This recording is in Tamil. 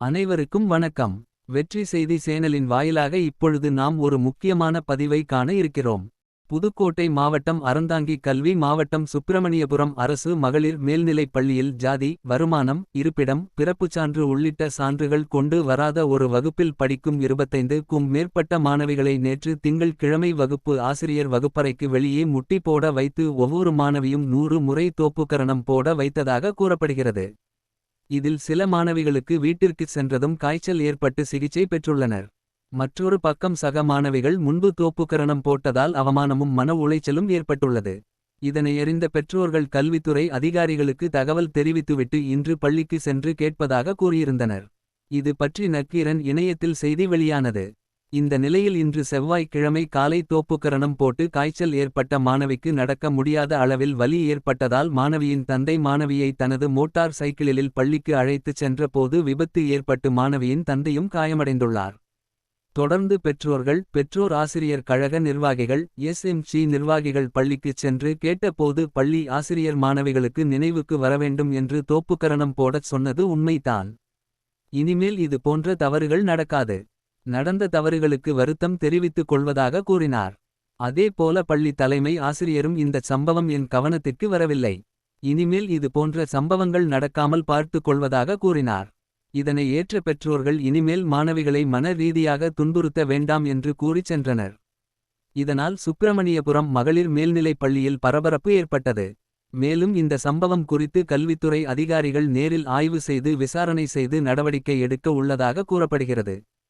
அனைவருக்கும் வணக்கம். வெற்றி செய்தி சேனலின் வாயிலாக இப்பொழுது நாம் ஒரு முக்கியமான பதிவை காண இருக்கிறோம். புதுக்கோட்டை மாவட்டம் அறந்தாங்கி கல்வி மாவட்டம் சுப்பிரமணியபுரம் அரசு மகளிர் மேல்நிலைப் பள்ளியில் ஜாதி வருமானம் இருப்பிடம் பிறப்புச் சான்று உள்ளிட்ட சான்றுகள் கொண்டு வராத ஒரு வகுப்பில் படிக்கும் 25 க்கும் மேற்பட்ட மாணவிகளை நேற்று திங்கள் கிழமை வகுப்பு ஆசிரியர் வகுப்பறைக்கு வெளியே முட்டி போட வைத்து ஒவ்வொரு மாணவியும் நூறு முறை தோப்புக்கரணம் போட வைத்ததாக கூறப்படுகிறது. இதில் சில மாணவிகளுக்கு வீட்டிற்குச் சென்றதும் காய்ச்சல் ஏற்பட்டு சிகிச்சை பெற்றுள்ளனர். மற்றொரு பக்கம் சக மாணவிகள் முன்பு தோப்புக்கரணம் போட்டதால் அவமானமும் மன உளைச்சலும் ஏற்பட்டுள்ளது. இதனை அறிந்த பெற்றோர்கள் கல்வித்துறை அதிகாரிகளுக்கு தகவல் தெரிவித்துவிட்டு இன்று பள்ளிக்கு சென்று கேட்பதாக கூறியிருந்தனர். இது பற்றி நக்கீரன் இணையத்தில் செய்தி வெளியானது. இந்த நிலையில் இன்று செவ்வாய்க்கிழமை காலை தோப்புக்கரணம் போட்டு காய்ச்சல் ஏற்பட்ட மாணவிக்கு நடக்க முடியாத அளவில் வலி ஏற்பட்டதால் மாணவியின் தந்தை மாணவியை தனது மோட்டார் சைக்கிளில் பள்ளிக்கு அழைத்துச் சென்றபோது விபத்து ஏற்பட்டு மாணவியின் தந்தையும் காயமடைந்துள்ளார். தொடர்ந்து பெற்றோர்கள் பெற்றோர் ஆசிரியர் கழக நிர்வாகிகள் எஸ்எம்சி நிர்வாகிகள் பள்ளிக்குச் சென்று கேட்டபோது பள்ளி ஆசிரியர் மாணவிகளுக்கு நினைவுக்கு வரவேண்டும் என்று தோப்புக்கரணம் போடச் சொன்னது உண்மைதான். இனிமேல் இது போன்ற தவறுகள் நடக்காது. நடந்த தவறுகளுக்கு வருத்தம் தெரிவித்துக் கொள்வதாக கூறினார். அதேபோல பள்ளி தலைமை ஆசிரியரும் இந்தச் சம்பவம் என் கவனத்திற்கு வரவில்லை. இனிமேல் இது போன்ற சம்பவங்கள் நடக்காமல் பார்த்துக் கொள்வதாக கூறினார். இதனை ஏற்ற பெற்றோர்கள் இனிமேல் மாணவிகளை மன ரீதியாக துன்புறுத்த வேண்டாம் என்று கூறிச் சென்றனர். இதனால் சுப்பிரமணியபுரம் மகளிர் மேல்நிலைப் பள்ளியில் பரபரப்பு ஏற்பட்டது. மேலும் இந்த சம்பவம் குறித்து கல்வித்துறை அதிகாரிகள் நேரில் ஆய்வு செய்து விசாரணை செய்து நடவடிக்கை எடுக்க உள்ளதாக கூறப்படுகிறது.